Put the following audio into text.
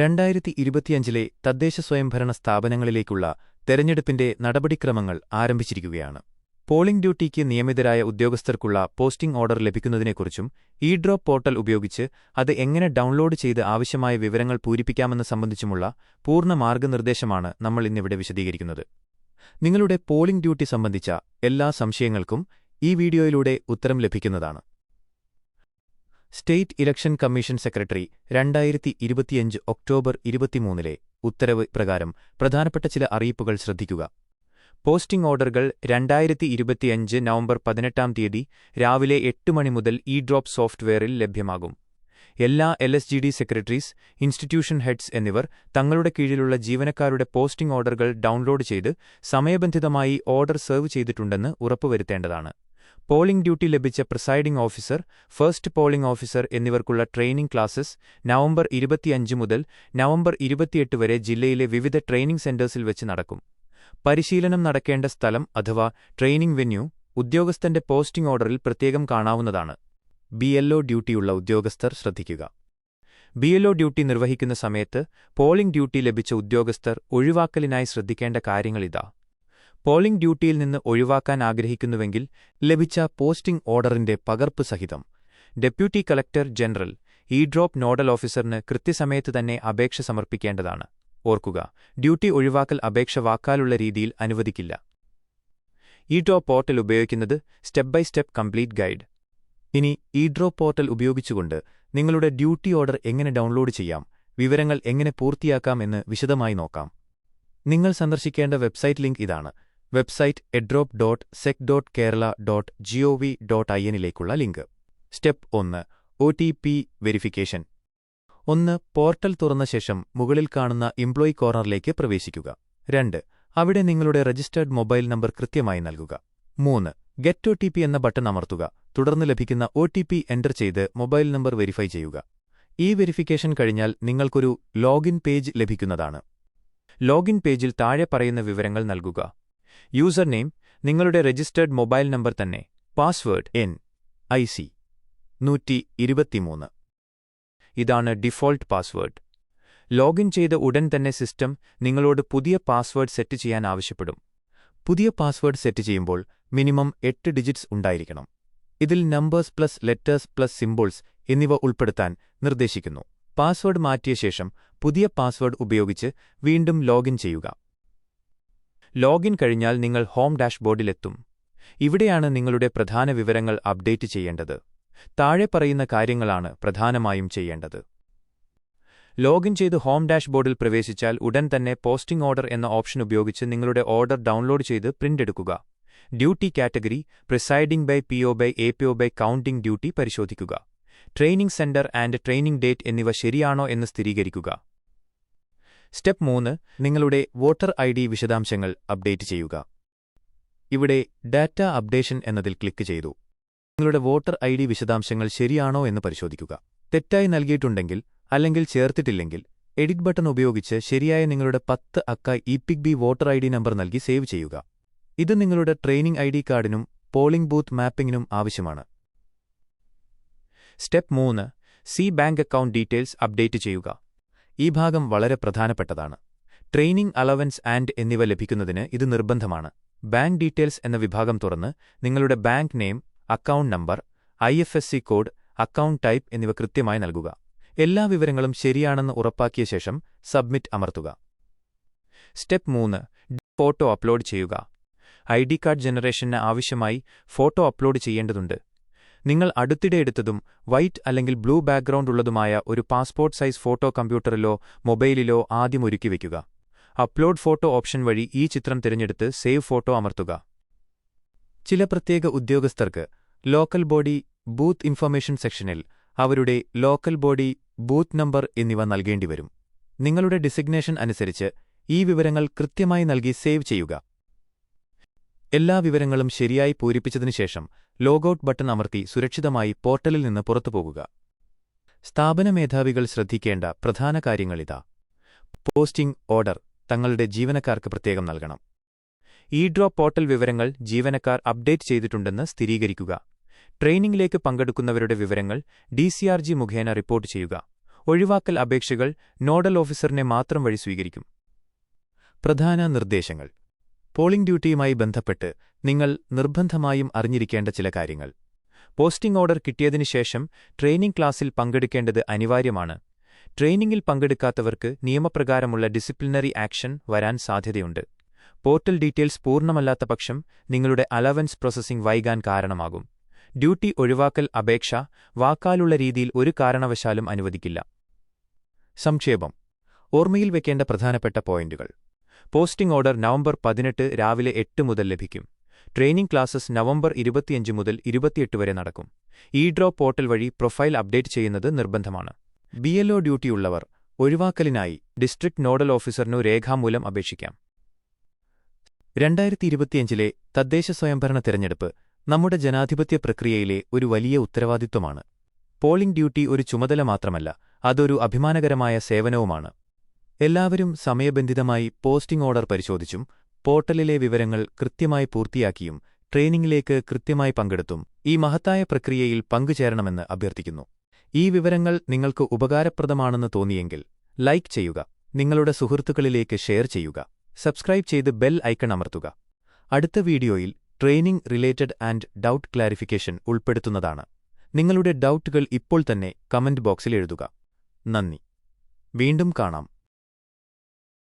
രണ്ടായിരത്തി ഇരുപത്തിയഞ്ചിലെ തദ്ദേശ സ്വയംഭരണ സ്ഥാപനങ്ങളിലേക്കുള്ള തെരഞ്ഞെടുപ്പിന്റെ നടപടിക്രമങ്ങൾ ആരംഭിച്ചിരിക്കുകയാണ്. പോളിംഗ് ഡ്യൂട്ടിക്ക് നിയമിതരായ ഉദ്യോഗസ്ഥർക്കുള്ള പോസ്റ്റിംഗ് ഓർഡർ ലഭിക്കുന്നതിനെക്കുറിച്ചും ഇ ഡ്രോപ്പ് പോർട്ടൽ ഉപയോഗിച്ച് അത് എങ്ങനെ ഡൗൺലോഡ് ചെയ്ത് ആവശ്യമായ വിവരങ്ങൾ പൂരിപ്പിക്കാമെന്ന് സംബന്ധിച്ചുമുള്ള പൂർണ മാർഗനിർദ്ദേശമാണ് നമ്മൾ ഇന്നിവിടെ വിശദീകരിക്കുന്നത്. നിങ്ങളുടെ പോളിംഗ് ഡ്യൂട്ടി സംബന്ധിച്ച എല്ലാ സംശയങ്ങൾക്കും ഈ വീഡിയോയിലൂടെ ഉത്തരം ലഭിക്കുന്നതാണ്. സ്റ്റേറ്റ് ഇലക്ഷൻ കമ്മീഷൻ സെക്രട്ടറി രണ്ടായിരത്തി ഇരുപത്തിയഞ്ച് ഒക്ടോബർ ഇരുപത്തിമൂന്നിലെ ഉത്തരവ് പ്രകാരം പ്രധാനപ്പെട്ട ചില അറിയിപ്പുകൾ ശ്രദ്ധിക്കുക. പോസ്റ്റിംഗ് ഓർഡറുകൾ രണ്ടായിരത്തി ഇരുപത്തിയഞ്ച് നവംബർ പതിനെട്ടാം തീയതി രാവിലെ എട്ട് മണി മുതൽ ഇ ഡ്രോപ്പ് സോഫ്റ്റ്വെയറിൽ ലഭ്യമാകും. എല്ലാ L S G D secretaries institution heads എന്നിവർ തങ്ങളുടെ കീഴിലുള്ള ജീവനക്കാരുടെ പോസ്റ്റിംഗ് ഓർഡറുകൾ ഡൗൺലോഡ് ചെയ്ത് സമയബന്ധിതമായി ഓർഡർ സെർവ് ചെയ്തിട്ടുണ്ടെന്ന് ഉറപ്പുവരുത്തേണ്ടതാണ്. പോളിംഗ് ഡ്യൂട്ടി ലഭിച്ച presiding officer first polling officer എന്നിവർക്കുള്ള training classes November ഇരുപത്തിയഞ്ച് മുതൽ നവംബർ ഇരുപത്തിയെട്ട് വരെ ജില്ലയിലെ വിവിധ ട്രെയിനിംഗ് സെന്റേഴ്സിൽ വെച്ച് നടക്കും. പരിശീലനം നടക്കേണ്ട സ്ഥലം അഥവാ ട്രെയിനിംഗ് വെന്യൂ ഉദ്യോഗസ്ഥന്റെ പോസ്റ്റിംഗ് ഓർഡറിൽ പ്രത്യേകം കാണാവുന്നതാണ്. ബി എൽഒ ഡ്യൂട്ടിയുള്ള ഉദ്യോഗസ്ഥർ ശ്രദ്ധിക്കുക. ബി എൽഒ ഡ്യൂട്ടി നിർവഹിക്കുന്ന സമയത്ത് പോളിംഗ് ഡ്യൂട്ടി ലഭിച്ച ഉദ്യോഗസ്ഥർ ഒഴിവാക്കലിനായി ശ്രദ്ധിക്കേണ്ട കാര്യങ്ങളിതാ. പോളിംഗ് ഡ്യൂട്ടിയിൽ നിന്ന് ഒഴിവാക്കാൻ ആഗ്രഹിക്കുന്നുവെങ്കിൽ ലഭിച്ച പോസ്റ്റിംഗ് ഓർഡറിന്റെ പകർപ്പ് സഹിതം. Deputy collector general E drop nodal ഓഫീസറിന് കൃത്യസമയത്ത് തന്നെ അപേക്ഷ സമർപ്പിക്കേണ്ടതാണ്. ഓർക്കുക ഡ്യൂട്ടി ഒഴിവാക്കൽ അപേക്ഷ വാക്കാലുള്ള രീതിയിൽ അനുവദിക്കില്ല. ഇ ഡ്രോപ്പ് പോർട്ടൽ ഉപയോഗിക്കുന്നത് step by step complete guide. ഇനി ഇ ഡ്രോപ്പ് പോർട്ടൽ ഉപയോഗിച്ചുകൊണ്ട് നിങ്ങളുടെ ഡ്യൂട്ടി ഓർഡർ എങ്ങനെ ഡൗൺലോഡ് ചെയ്യാം വിവരങ്ങൾ എങ്ങനെ പൂർത്തിയാക്കാം എന്ന് വിശദമായി നോക്കാം. നിങ്ങൾ സന്ദർശിക്കേണ്ട വെബ്സൈറ്റ് ലിങ്ക് ഇതാണ്. Website e drop dot sec dot Kerala dot G O V dot I എന്നിലേക്കുള്ള ലിങ്ക്. സ്റ്റെപ്പ് ഒന്ന് ഒ ടി പി വെരിഫിക്കേഷൻ. ഒന്ന് പോർട്ടൽ തുറന്ന ശേഷം മുകളിൽ കാണുന്ന എംപ്ലോയി കോർണറിലേക്ക് പ്രവേശിക്കുക. രണ്ട് അവിടെ നിങ്ങളുടെ രജിസ്റ്റേർഡ് മൊബൈൽ നമ്പർ കൃത്യമായി നൽകുക. മൂന്ന് ഗെറ്റ് ഒ ടി പി എന്ന ബട്ടൺ അമർത്തുക. തുടർന്ന് ലഭിക്കുന്ന ഒ ടി പി എന്റർ ചെയ്ത് മൊബൈൽ നമ്പർ വെരിഫൈ ചെയ്യുക. ഈ വെരിഫിക്കേഷൻ കഴിഞ്ഞാൽ നിങ്ങൾക്കൊരു ലോഗിൻ പേജ് ലഭിക്കുന്നതാണ്. ലോഗിൻ പേജിൽ താഴെ പറയുന്ന വിവരങ്ങൾ നൽകുക. യൂസർ നെയിം നിങ്ങളുടെ രജിസ്റ്റേർഡ് മൊബൈൽ നമ്പർ തന്നെ. Password N. ഐ. സി. ഇതാണ് ഡിഫോൾട്ട് പാസ്വേഡ്. ലോഗിൻ ചെയ്ത ഉടൻ തന്നെ സിസ്റ്റം നിങ്ങളോട് പുതിയ പാസ്വേഡ് സെറ്റ് ചെയ്യാൻ ആവശ്യപ്പെടും. പുതിയ പാസ്വേഡ് സെറ്റ് ചെയ്യുമ്പോൾ മിനിമം എട്ട് ഡിജിറ്റ്സ് ഉണ്ടായിരിക്കണം. ഇതിൽ numbers plus letters plus symbols എന്നിവ ഉൾപ്പെടുത്താൻ നിർദ്ദേശിക്കുന്നു. പാസ്വേഡ് മാറ്റിയ ശേഷം പുതിയ പാസ്വേഡ് ഉപയോഗിച്ച് വീണ്ടും ലോഗിൻ ചെയ്യുക. ലോഗിൻ കഴിഞ്ഞാൽ നിങ്ങൾ ഹോം ഡാഷ്ബോർഡിലെത്തും. ഇവിടെയാണ് നിങ്ങളുടെ പ്രധാന വിവരങ്ങൾ അപ്ഡേറ്റ് ചെയ്യേണ്ടത്. താഴെ പറയുന്ന കാര്യങ്ങളാണ് പ്രധാനമായും ചെയ്യേണ്ടത്. ലോഗിൻ ചെയ്ത് ഹോം ഡാഷ്ബോർഡിൽ പ്രവേശിച്ചാൽ ഉടൻ തന്നെ പോസ്റ്റിംഗ് ഓർഡർ എന്ന ഓപ്ഷൻ ഉപയോഗിച്ച് നിങ്ങളുടെ ഓർഡർ ഡൗൺലോഡ് ചെയ്ത് പ്രിന്റ് എടുക്കുക. Duty category presiding by P O by A P O by counting duty പരിശോധിക്കുക. Training centre and training date എന്നിവ ശരിയാണോ എന്ന് സ്ഥിരീകരിക്കുക. സ്റ്റെപ്പ് മൂന്ന് നിങ്ങളുടെ വോട്ടർ ഐ ഡി വിശദാംശങ്ങൾ അപ്ഡേറ്റ് ചെയ്യുക. ഇവിടെ ഡാറ്റ അപ്ഡേഷൻ എന്നതിൽ ക്ലിക്ക് ചെയ്തു. നിങ്ങളുടെ വോട്ടർ ഐ ഡി വിശദാംശങ്ങൾ ശരിയാണോ എന്ന് പരിശോധിക്കുക. തെറ്റായി നൽകിയിട്ടുണ്ടെങ്കിൽ അല്ലെങ്കിൽ ചേർത്തിട്ടില്ലെങ്കിൽ എഡിറ്റ് ബട്ടൺ ഉപയോഗിച്ച് ശരിയായ നിങ്ങളുടെ പത്ത് അക്ക EPIC B voter I D number നൽകി സേവ് ചെയ്യുക. ഇത് നിങ്ങളുടെ ട്രെയിനിംഗ് ഐ ഡി കാർഡിനും പോളിംഗ് ബൂത്ത് മാപ്പിംഗിനും ആവശ്യമാണ്. സ്റ്റെപ്പ് മൂന്ന് C bank account details update ചെയ്യുക. ഈ ഭാഗം വളരെ പ്രധാനപ്പെട്ടതാണ്. ട്രെയിനിംഗ് അലവൻസ് ആൻഡ് എന്നിവ ലഭിക്കുന്നതിന് ഇത് നിർബന്ധമാണ്. ബാങ്ക് ഡീറ്റെയിൽസ് എന്ന വിഭാഗം തുറന്ന് നിങ്ങളുടെ bank name account number I code account type എന്നിവ കൃത്യമായി നൽകുക. എല്ലാ വിവരങ്ങളും ശരിയാണെന്ന് ഉറപ്പാക്കിയ ശേഷം സബ്മിറ്റ് അമർത്തുക. സ്റ്റെപ്പ് മൂന്ന് ഫോട്ടോ അപ്ലോഡ് ചെയ്യുക. ഐ ഡി കാർഡ് ജനറേഷന് ആവശ്യമായി ഫോട്ടോ അപ്ലോഡ് ചെയ്യേണ്ടതുണ്ട്. നിങ്ങൾ അടുത്തിടെ എടുത്തതും വൈറ്റ് അല്ലെങ്കിൽ ബ്ലൂ ബാക്ക്ഗ്രൗണ്ട് ഉള്ളതുമായ ഒരു പാസ്പോർട്ട് സൈസ് ഫോട്ടോ കമ്പ്യൂട്ടറിലോ മൊബൈലിലോ ആദ്യം ഒരുക്കി വയ്ക്കുക അപ്ലോഡ് ഫോട്ടോ ഓപ്ഷൻ വഴി ഈ ചിത്രം തിരഞ്ഞെടുത്ത് സേവ് ഫോട്ടോ അമർത്തുക. ചില പ്രത്യേക ഉദ്യോഗസ്ഥർക്ക് ലോക്കൽ ബോഡി ബൂത്ത് ഇൻഫർമേഷൻ സെക്ഷനിൽ അവരുടെ ലോക്കൽ ബോഡി ബൂത്ത് നമ്പർ എന്നിവ നൽകേണ്ടിവരും. നിങ്ങളുടെ ഡിസിഗ്നേഷൻ അനുസരിച്ച് ഈ വിവരങ്ങൾ കൃത്യമായി നൽകി സേവ് ചെയ്യുക. എല്ലാ വിവരങ്ങളും ശരിയായി പൂരിപ്പിച്ചതിനുശേഷം ലോഗൌട്ട് ബട്ടൺ അമർത്തി സുരക്ഷിതമായി പോർട്ടലിൽ നിന്ന് പുറത്തുപോകുക സ്ഥാപന മേധാവികൾ ശ്രദ്ധിക്കേണ്ട പ്രധാന കാര്യങ്ങളിതാ. പോസ്റ്റിംഗ് ഓർഡർ തങ്ങളുടെ ജീവനക്കാർക്ക് പ്രത്യേകം നൽകണം. ഇ ഡ്രോപ്പ് പോർട്ടൽ വിവരങ്ങൾ ജീവനക്കാർ അപ്ഡേറ്റ് ചെയ്തിട്ടുണ്ടെന്ന് സ്ഥിരീകരിക്കുക. ട്രെയിനിംഗിലേക്ക് പങ്കെടുക്കുന്നവരുടെ വിവരങ്ങൾ ഡിസിആർജി മുഖേന റിപ്പോർട്ട് ചെയ്യുക. ഒഴിവാക്കൽ അപേക്ഷകൾ നോഡൽ ഓഫീസറിനെ മാത്രം വഴി സ്വീകരിക്കും. പ്രധാന നിർദ്ദേശങ്ങൾ. പോളിംഗ് ഡ്യൂട്ടിയുമായി ബന്ധപ്പെട്ട് നിങ്ങൾ നിർബന്ധമായും അറിഞ്ഞിരിക്കേണ്ട ചില കാര്യങ്ങൾ. പോസ്റ്റിംഗ് ഓർഡർ കിട്ടിയതിനു ശേഷം ട്രെയിനിംഗ് ക്ലാസിൽ പങ്കെടുക്കേണ്ടത് അനിവാര്യമാണ്. ട്രെയിനിംഗിൽ പങ്കെടുക്കാത്തവർക്ക് നിയമപ്രകാരമുള്ള ഡിസിപ്ലിനറി ആക്ഷൻ വരാൻ സാധ്യതയുണ്ട്. പോർട്ടൽ ഡീറ്റെയിൽസ് പൂർണമല്ലാത്ത പക്ഷം നിങ്ങളുടെ അലവൻസ് പ്രോസസ്സിംഗ് വൈകാൻ കാരണമാകും. ഡ്യൂട്ടി ഒഴിവാക്കൽ അപേക്ഷ വാക്കാലുള്ള രീതിയിൽ ഒരു കാരണവശാലും അനുവദിക്കില്ല. സംക്ഷേപം. ഓർമ്മയിൽ വെക്കേണ്ട പ്രധാനപ്പെട്ട പോയിന്റുകൾ. പോസ്റ്റിംഗ് ഓർഡർ നവംബർ പതിനെട്ട് രാവിലെ എട്ട് മുതൽ ലഭിക്കും. ട്രെയിനിംഗ് ക്ലാസസ് നവംബർ ഇരുപത്തിയഞ്ച് മുതൽ ഇരുപത്തിയെട്ട് വരെ നടക്കും. ഇ ഡ്രോപ്പ് പോർട്ടൽ വഴി പ്രൊഫൈൽ അപ്ഡേറ്റ് ചെയ്യുന്നത് നിർബന്ധമാണ്. ബി എൽഒ ഡ്യൂട്ടിയുള്ളവർ ഒഴിവാക്കലിനായി ഡിസ്ട്രിക്ട് നോഡൽ ഓഫീസറിനു രേഖാമൂലം അപേക്ഷിക്കാം. രണ്ടായിരത്തി ഇരുപത്തിയഞ്ചിലെ തദ്ദേശ സ്വയംഭരണ തിരഞ്ഞെടുപ്പ് നമ്മുടെ ജനാധിപത്യ പ്രക്രിയയിലെ ഒരു വലിയ ഉത്തരവാദിത്വമാണ്. പോളിംഗ് ഡ്യൂട്ടി ഒരു ചുമതല മാത്രമല്ല അതൊരു അഭിമാനകരമായ സേവനവുമാണ്. എല്ലാവരും സമയബന്ധിതമായി പോസ്റ്റിംഗ് ഓർഡർ പരിശോധിച്ചും പോർട്ടലിലെ വിവരങ്ങൾ കൃത്യമായി പൂർത്തിയാക്കിയും ട്രെയിനിംഗിലേക്ക് കൃത്യമായി പങ്കെടുത്തും ഈ മഹത്തായ പ്രക്രിയയിൽ പങ്കുചേരണമെന്ന് അഭ്യർത്ഥിക്കുന്നു. ഈ വിവരങ്ങൾ നിങ്ങൾക്ക് ഉപകാരപ്രദമാണെന്ന് തോന്നിയെങ്കിൽ ലൈക്ക് ചെയ്യുക നിങ്ങളുടെ സുഹൃത്തുക്കളിലേക്ക് ഷെയർ ചെയ്യുക സബ്സ്ക്രൈബ് ചെയ്ത് ബെൽ ഐക്കൺ അമർത്തുക. അടുത്ത വീഡിയോയിൽ training related and doubt clarification ഉൾപ്പെടുത്തുന്നതാണ്. നിങ്ങളുടെ ഡൗട്ടുകൾ ഇപ്പോൾ തന്നെ കമന്റ് ബോക്സിൽ എഴുതുക. നന്ദി. വീണ്ടും കാണാം.